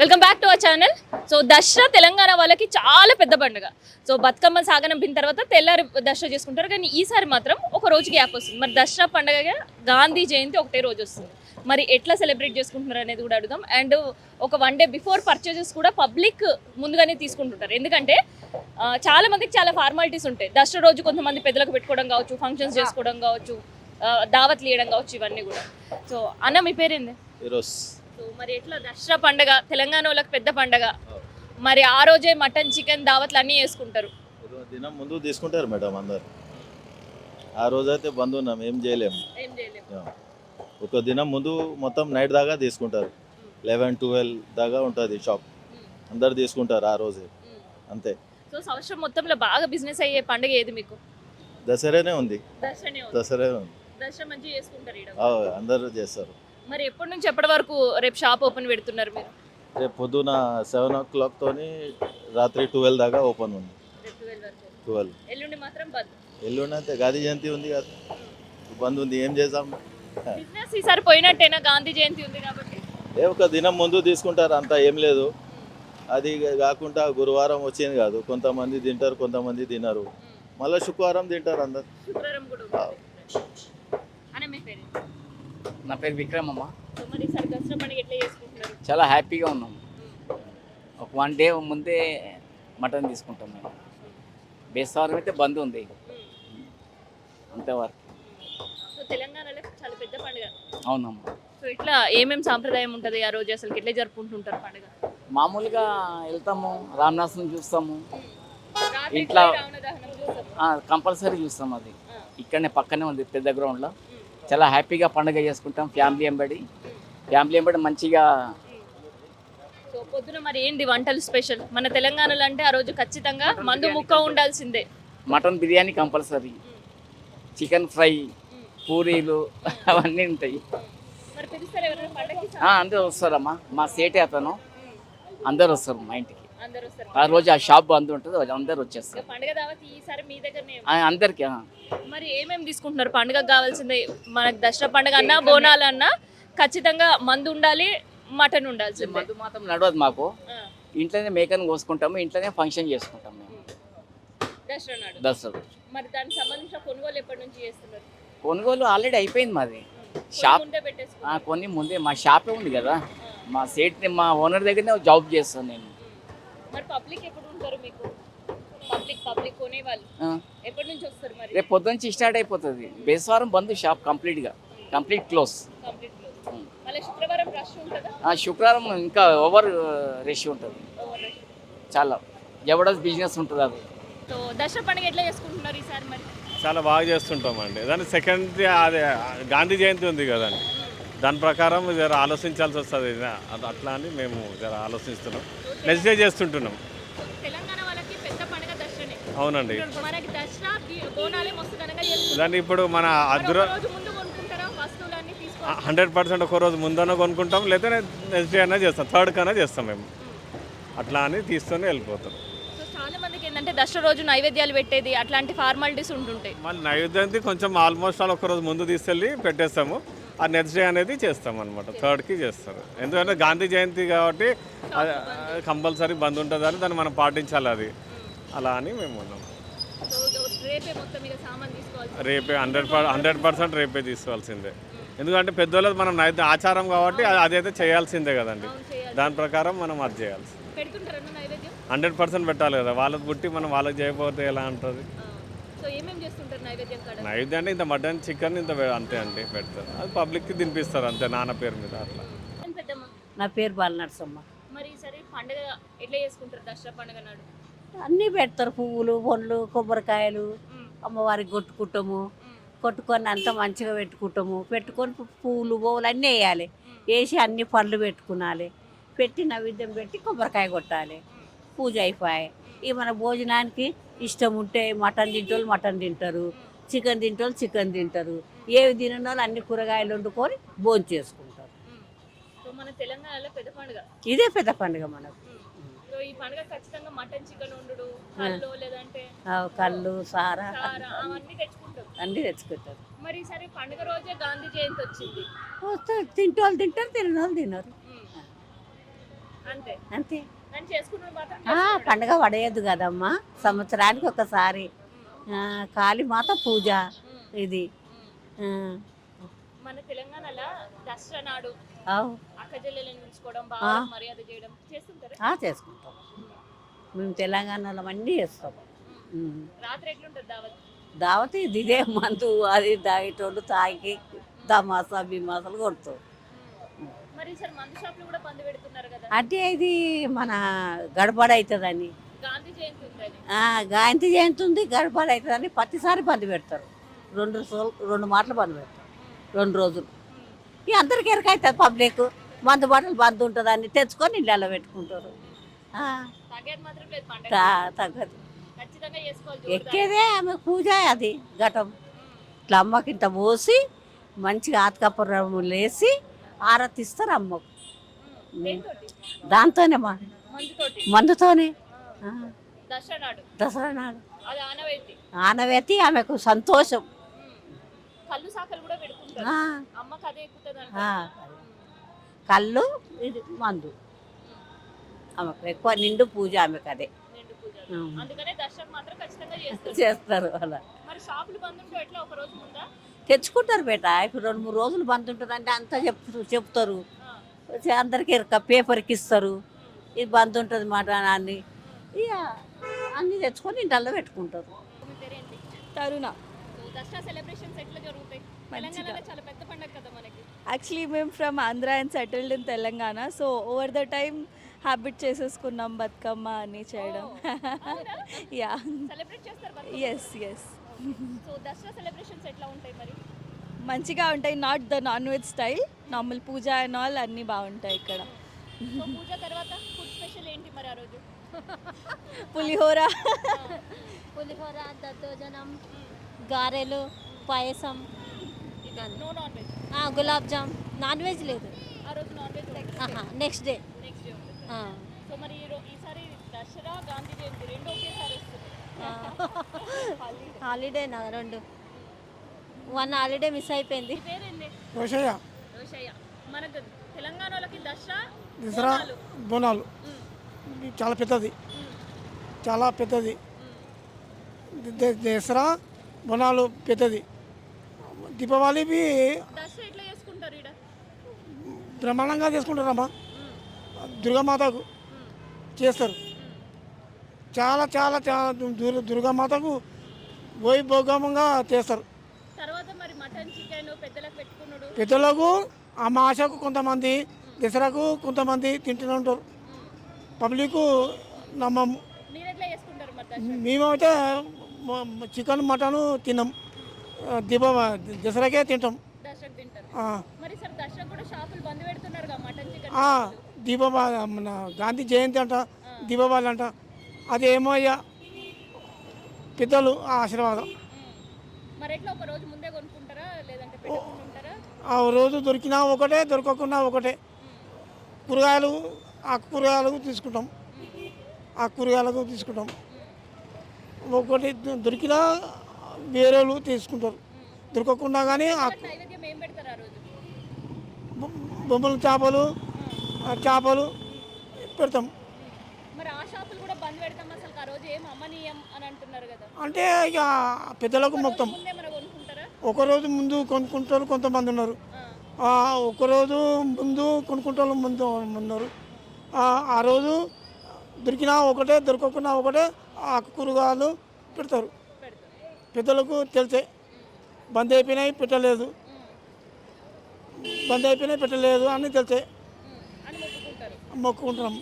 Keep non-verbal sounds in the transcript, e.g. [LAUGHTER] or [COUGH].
Welcome back to our channel so Dasara Telangana వాళ్ళకి చాలా పెద్ద పండుగ. సో బతుకమ్మ సాగనంపిన తర్వాత తెల్లారి దసరా చేసుకుంటారు. కానీ ఈసారి మాత్రం ఒక రోజు గ్యాప్ వస్తుంది. మరి దసరా పండుగగా గాంధీ జయంతి ఒకటే రోజు వస్తుంది. మరి ఎట్లా సెలబ్రేట్ చేసుకుంటున్నారు అనేది కూడా అడుగుదాం. అండ్ ఒక వన్ డే బిఫోర్ పర్చేజెస్ కూడా పబ్లిక్ ముందుగానే తీసుకుంటుంటారు. ఎందుకంటే చాలా మందికి చాలా ఫార్మాలిటీస్ ఉంటాయి. దసరా రోజు కొంతమంది పెద్దలకు పెట్టుకోవడం కావచ్చు ఫంక్షన్స్ చేసుకోవడం కావచ్చు దావత్లు ఇవ్వడం కావచ్చు ఇవన్నీ కూడా. సో అన్న మీ పేరేంది? మరి ఎట్లా దసరా పండగ తెలంగాణ వాళ్ళకి పెద్ద పండగ. మరి ఆ రోజే మటన్ చికెన్ దావత్లు అన్నీ చేసుకుంటారు. దినం ముందు తీసుకుంటారు మేడం అందరు. ఆ రోజైతే బంద్ ఉన్నాం ఏం చేయలేము. ఒక దినం ముందు మొత్తం నైట్ దాకా తీసుకుంటారు. లెవెన్ ట్వెల్వ్ దాకా ఉంటుంది షాప్. అందరు తీసుకుంటారు ఆ రోజే. అంతే. సో సంవత్సరం మొత్తంలో బాగా బిజినెస్ అయ్యే పండుగ ఏది మీకు? దసరానే ఉంది. దసరానే ఉంది. దసరా మంచిగా చేసుకుంటారు అందరూ చేస్తారు. మరి ఎప్పటి నుంచి ఎప్పటి వరకు రేపు షాప్ ఓపెన్ పెడుతున్నారు మీరు? రేపు పొద్దున సెవెన్ ఓ క్లాక్తోని రాత్రి ట్వెల్వ్ దాకా ఓపెన్ ఉంది. రేపు 12 వరకు. ట్వెల్వ్. ఎల్లుండి మాత్రం బంద్. ఎల్లుండి అంతే గాంధీ జయంతి ఉంది కదా. బంద్ ఉంది ఏం చేద్దాం బిజినెస్ ఈసారి పోయినట్టేనా? గాంధీ జయంతి ఉంది కాబట్టి. ఏ ఒక దినం ముందు తీసుకుంటారు అంత ఏం లేదు. అది కాకుండా గురువారం వచ్చింది కాదు. కొంతమంది తింటారు కొంతమంది తినరు. మళ్ళీ శుక్రవారం తింటారు అందరు. శుక్రవారం కూడా నా పేరు విక్రమ్ అమ్మ. చాలా హ్యాపీగా ఉన్నాం. ఒక వన్ డే ముందే మటన్ తీసుకుంటాం మేము. బేస్తవారం అయితే బంద్ ఉంది. అంతవరకు తెలంగాణలో చాలా పెద్ద పండుగ. అవునమ్మా. సో ఇట్లా ఏమేం సాంప్రదాయం ఉంటుంది? ఆ రోజు అసలు ఎట్లా జరుపుకుంటుంటారు పండుగ? మామూలుగా వెళ్తాము రామనాథం చూస్తాము. ఇంట్లో-. కంపల్సరీ చూస్తాం అది. ఇక్కడనే పక్కనే ఉంది పెద్ద గ్రౌండ్లో చాలా హ్యాపీగా పండుగ చేసుకుంటాం ఫ్యామిలీ ఎంబడి ఫ్యామిలీ ఎంబడి మంచిగా సో పొద్దున మరి ఏంటి వంటలు స్పెషల్? మన తెలంగాణలో అంటే ఆ రోజు ఖచ్చితంగా మందు ముక్క ఉండాల్సిందే. Mutton biryani compulsory. Chicken fry పూరీలు అవన్నీ ఉంటాయి. మరి పిలుస్తారు ఎవరైనా పండగకి ఆ, అందరూ వస్తారమ్మా. మా సేటే అతను. అందరు వస్తారు మా ఇంటికి. అందరు వస్తారు. ఆ రోజు ఆ షాప్ బంద్ ఉంటుంది అందరు ఇక వచ్చేస్తారు పండుగ దావత్ ఈసారి మీ దగ్గరనే ఆ, అందరికి ఆ. మరి ఏమేమి తీసుకుంటున్నారు? పండుగ కావాల్సిందే మనకు దసరా పండుగ అన్నా బోనాలు అన్నా ఖచ్చితంగా మందు ఉండాలి మటన్ ఉండాల్సిందే. మందు మాత్రం నడవదు మాకు. ఇంట్లోనే మేకను కోసుకుంటాము ఇంట్లోనే ఫంక్షన్ చేసుకుంటాం మేము. దసరా నాడు. దసరా రోజు. మరి దానికి సంబంధించిన కొనుగోలు ఎప్పటి నుంచి చేస్తున్నారు? కొనుగోలు ఆల్రెడీ అయిపోయింది మాది. షాప్ ముందే పెట్టేసుకున్నారు. ఆ, కొన్ని ముందే. మా షాపే ఉంది కదా. మా సేట్ మా ఓనర్ దగ్గరనే జాబ్ చేస్తాను నేను. మరి పబ్లిక్ ఎప్పుడు ఉంటారు మీకు? పబ్లిక్ పబ్లిక్ ఎప్పటి నుంచి వస్తారు మరి? రేపు పొద్దునుంచి స్టార్ట్ అయిపోతుంది. బేస్వారం బంద్ షాప్ కంప్లీట్గా కంప్లీట్ క్లోజ్ కంప్లీట్ మళ్ళీ శుక్రవారం రష్ ఉంటుందా? ఆ, శుక్రవారం ఇంకా ఓవర్ రష్ ఉంటుంది. ఓవర్ రష్ చాలా. జబర్దస్త్ బిజినెస్ ఉంటుంది అది. సో దసరా పండుగ ఎట్లా చేసుకుంటున్నారు ఈసారి మరి? చాలా బాగా చేస్తుంటామండి. దాని సెకండ్ అదే గాంధీ జయంతి ఉంది కదండి. దాని ప్రకారం జర ఆలోచించాల్సి వస్తుంది. అది అట్లా అని మేము జర ఆలోచిస్తున్నాం. నెక్స్ట్ డే చేస్తుంటున్నాం. అవునండి. దాన్ని ఇప్పుడు మన తీసుకోవాలి హండ్రెడ్ పర్సెంట్ ఒక రోజు ముందన కొనుక్కుంటాం లేదా నెక్స్ట్ డే అయినా చేస్తాం థర్డ్ కన్నా చేస్తాం మేము. అట్లా అని తీసుకొని వెళ్ళిపోతాం. చాలా మందికి ఏంటంటే దసరా రోజు నైవేద్యాలు పెట్టేది అట్లాంటి ఫార్మాలిటీస్ ఉంటుంటాయి. మళ్ళీ నైవేద్యానికి కొంచెం ఆల్మోస్ట్ ఆల్ ఒక రోజు ముందు తీసుకెళ్ళి పెట్టేస్తాము. ఆ నెక్స్ట్ డే అనేది చేస్తాం అనమాట థర్డ్కి చేస్తారు. ఎందుకంటే గాంధీ జయంతి కాబట్టి కంపల్సరీ బంద్ ఉంటుంది అని దాన్ని మనం పాటించాలి అది. అలా అని మేము ఉన్నాం. రేపే మొత్తం ఇక సామాన్ తీసుకోవాలి రేపే హండ్రెడ్ హండ్రెడ్ పర్సెంట్ రేపే తీసుకోవాల్సిందే. ఎందుకంటే పెద్దోళ్ళది మనం నైవేద్యం ఆచారం కాబట్టి అది- అదైతే చేయాల్సిందే కదండి. దాని ప్రకారం మనం అది చేయాల్సి పెడుతుంటారన్న నైవేద్యం? హండ్రెడ్ పర్సెంట్ పెట్టాలి కదా. వాళ్ళది పుట్టి మనం వాళ్ళకి చేయకపోతే ఎలా ఉంటుంది నైవేద్యం అంటే ఇంత మటన్ చికెన్ ఇంత అంతే అండి పెడతారు. అది పబ్లిక్కి తినిపిస్తారు అంతే నాన్న పేరు మీద అట్లా. నా పేరు బాలనరసమ్మ. మరి ఈసారి పండుగ ఎట్లా చేసుకుంటారు? దసరా పండుగ నాడు? అన్నీ పెడతారు పువ్వులు పండ్లు కొబ్బరికాయలు. మ్మ్. అమ్మవారికి కొట్టుకుంటాము. కొట్టుకొని అంతా మంచిగా పెట్టుకుంటాము. పెట్టుకొని పువ్వులు పువ్వులు అన్నీ వేయాలి. వేసి అన్ని పళ్ళు పెట్టుకునాలి. పెట్టి నైవేద్యం పెట్టి కొబ్బరికాయ కొట్టాలి. పూజ అయిపోయాయి. ఇక మన భోజనానికి ఇష్టం ఉంటే మటన్ తింటోళ్ళు మటన్ తింటారు. చికెన్ తింటోళ్ళు చికెన్ తింటారు. ఏవి తినని వాళ్ళు అన్ని కూరగాయలు వండుకొని భోజనం చేసుకుంటారు. మన తెలంగాణలో పెద్ద పండుగ. ఇదే పెద్ద పండుగ మనకు. ఈ పండుగ ఖచ్చితంగా మటన్ చికెన్ వండుడు కళ్ళు లేదంటే కళ్ళు సారా. సారా అవన్నీ తెచ్చుకుంటాం అన్నీ తెచ్చుకుంటారు. మరి ఈసారి పండుగ రోజే గాంధీ జయంతి వచ్చింది. వస్తే తింటే వాళ్ళు తింటారు తినని వాళ్ళు తినరు. అంతే. అంతే. పండగ పడేయద్దు కదమ్మా. సంవత్సరానికి ఒకసారి. కాళీమాత పూజ ఇది. మన తెలంగాణలో దసరా నాడు చేసుకుంటాం. మేము తెలంగాణలో అన్నీ చేస్తాం. దావత్? ఇది మందు అది తాగేటోళ్ళు తాగి తమాసా బిమాసాలు కొడతాం. అంటే ఇది మన గడబడ అవుతుందని గాంధీ జయంతి ఉంది గడబడ అవుతుందని ప్రతిసారి బంద్ పెడతారు. రెండు రెండు మాటలు బంద్ పెడతారు. రెండు రోజులు. అందరికి ఎరకవుతుంది పబ్లిక్. మందు బాటలు బంద్ ఉంటుందని తెచ్చుకొని ఇళ్ళలో పెట్టుకుంటారు. తగ్గేది. ఎక్కేదే ఆమె పూజ అది ఘటం. ఇట్లా అమ్మకి ఇంత పోసి మంచిగా ఆతకపురం లేసి ఆరతిస్తారు అమ్మకు. దాంతోనే మా మందుతోనే. దసరా నాడు? ఆనవేతి? ఆమెకు సంతోషం. కళ్ళు సాకలు కూడా అమ్మకి అదే ఎక్కుతుంది. కళ్ళు ఇది మందు. ఆమెకు ఎక్కువ నిండు పూజ ఆమెకు అదే చేస్తారు. అలా. మరి షాపులు బంద్ ఉంటే ఎట్లా? ఒక రోజు ముందా? తెచ్చుకుంటారు బేట. ఇప్పుడు రెండు మూడు రోజులు బంద్ ఉంటుంది అంటే అంతా చెప్తారు చెప్తారు. అందరికి పేపర్కి ఇస్తారు. ఇది బంద్ ఉంటుంది మాట అని ఇక అన్ని తెచ్చుకొని ఇంటల్లో పెట్టుకుంటారు. తరుణ. దసరా సెలబ్రేషన్స్ ఎట్లా జరుగుతాయి? తెలంగాణలో చాలా పెద్ద పండగ కదా మనకి. యాక్చువల్లీ మేము from Andhra and settled in Telangana. So over the time habit చేసేసుకున్నాం బతుకమ్మ అని చేయడం. యా సెలబ్రేట్ [LAUGHS] చేస్తారు yes yes so Dasara celebrations ఎట్లా ఉంటాయి మరి? మంచిగా ఉంటాయి. Not the non veg style normal puja and all అన్నీ బాగుంటాయి ఇక్కడ. సో పూజ తర్వాత ఫుడ్ స్పెషల్ ఏంటి మరి ఆ రోజు? [LAUGHS] పులిహోర. [LAUGHS] పులిహోర దద్దోజనం గారెలు పాయసం. నో నాన్ వెజ్ ఆ, గులాబ్ జామ్. నాన్ వెజ్ లేదు. ఆ రోజు నాన్ వెజ్ ఆహా next day next day. So మరి ఈ రో- ఈసారి దసరా గాంధీ జయంతి రెండు ఒకేసారి వస్తుంది. హాలిడే నా రెండు. వన్ హాలిడే మిస్ అయిపోయింది. రోషయ్య. రోషయ్య. మనకు తెలంగాణలోకి దసరా దసరా బోనాలు. చాలా పెద్దది. చాలా పెద్దది. దసరా బోనాలు పెద్దది. దీపావళి బి దసరా ఎట్లా చేసుకుంటారు ఈడ? బ్రహ్మాండంగా చేసుకుంటారమ్మా. దుర్గామాతకు చేస్తారు. చాలా చాలా చాలా దుర్ దుర్గామాతకు వైభోగంగా చేస్తారు. పెద్దలకు పెద్దలకు అమాసకు కొంతమంది దసరాకు కొంతమంది తింటూనే ఉంటారు. పబ్లిక్ నమ్మము. మేమైతే చికెన్ మటన్ తినం ఆ, దీప దసరాకే తింటాం. దీపావళి మన గాంధీ జయంతి అంట దీపావళి అంట అది ఏమో అయ్యా పెద్దలు ఆశీర్వాదం. ఆ రోజు దొరికినా ఒకటే దొరకకుండా ఒకటే. కూరగాయలు ఆకు కూరగాయలకు తీసుకుంటాం. ఆ కూరగాయలకు తీసుకుంటాం. ఒకటి దొ- దొరికినా వేరేలు తీసుకుంటారు. దొరకకుండా కానీ బొమ్మలు చేపలు చేపలు పెడతాం. అంటే ఇక పెద్దలకు మొత్తం. ఒకరోజు ముందు కొనుక్కుంటారు కొంతమంది ఉన్నారు. ఒకరోజు ముందు కొనుక్కుంటారు ముందు ఉన్నారు. ఆ, రోజు దొరికినా ఒకటే దొరకకుండా ఒకటే ఆకు కూరగాయలు పెడతారు. పెద్దలకు తెలిసే. బంద్ అయిపోయినాయి పెట్టలేదు. బంద్ అయిపోయినాయి పెట్టలేదు అని తెలిసే. ఉమ్, అని మొక్కుకుంటారు. మొక్కుకుంటున్నాం